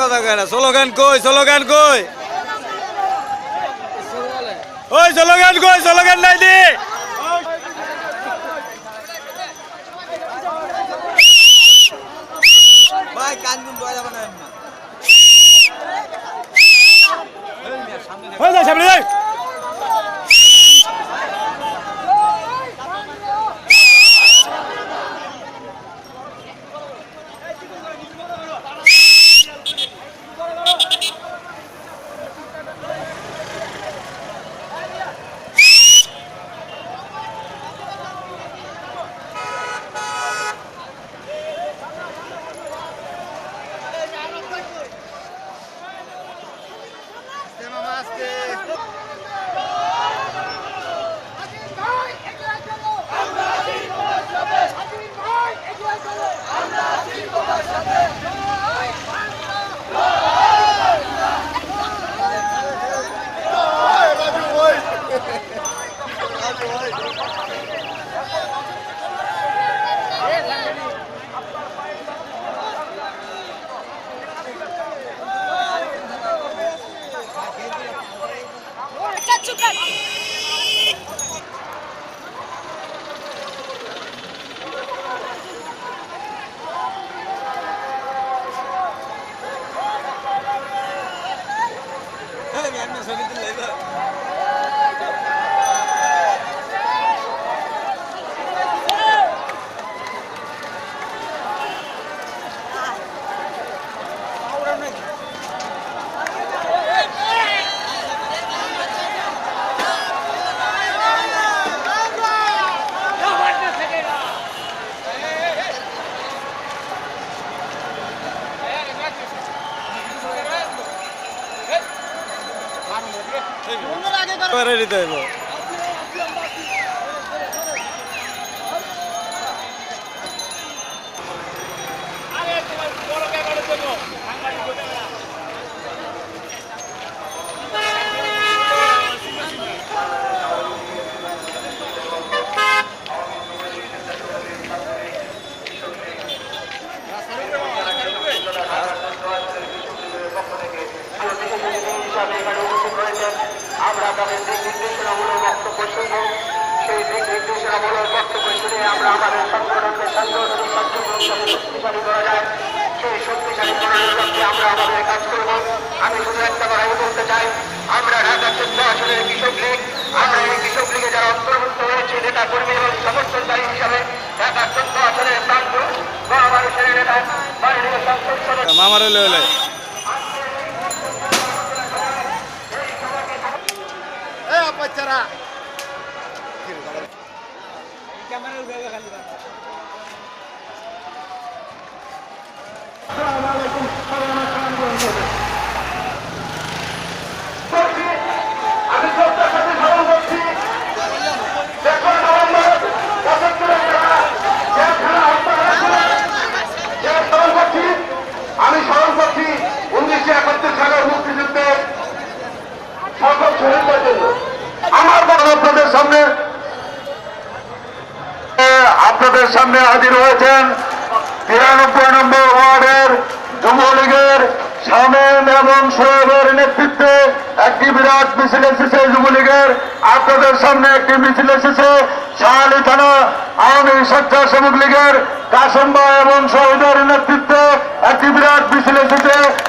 কথা কয় না স্লোগান কই স্লোগান কই? ওই স্লোগান কই স্লোগান নাই দি। ভাই কান্দুন বয়া যাবে না সামনে যায় সামনে যাই করে দিতে হইব। আমরা তাদের দিক নির্দেশনামূলক বক্তব্য শুনব। সেই দিক নির্দেশনামূলক বক্তব্য শুনে আমরা আমাদের সংগঠনকে সাংগঠনিক শক্তিশালী করা যায়। সেই শক্তিশালী করার লক্ষ্যে আমরা আমাদের কাজ করব। আমি শুধু একটা কথাই বলতে চাই। আমরা ঢাকা চোদ্দ আসনের কৃষক লীগ, আমরা এই কৃষক লীগে যারা অন্তর্ভুক্ত হয়েছে, নেতা কর্মী এবং সমর্থনকারী হিসাবে ঢাকা চোদ্দ আসনের প্রান্ত মহামানুষের নেতা মাননীয় সংসদ সদস্য करा. সামনে হাজির হয়েছেন তিরানব্বই নম্বর ওয়ার্ডের যুবলীগের শামেম এবং সোহেবের নেতৃত্বে একটি বিরাট মিছিল এসেছে যুবলীগের। আপনাদের সামনে একটি মিছিল এসেছে শাহালি থানা আওয়ামী স্বেচ্ছাসেবক লীগের কাসম্বা এবং শহীদের নেতৃত্বে একটি বিরাট মিছিল এসেছে।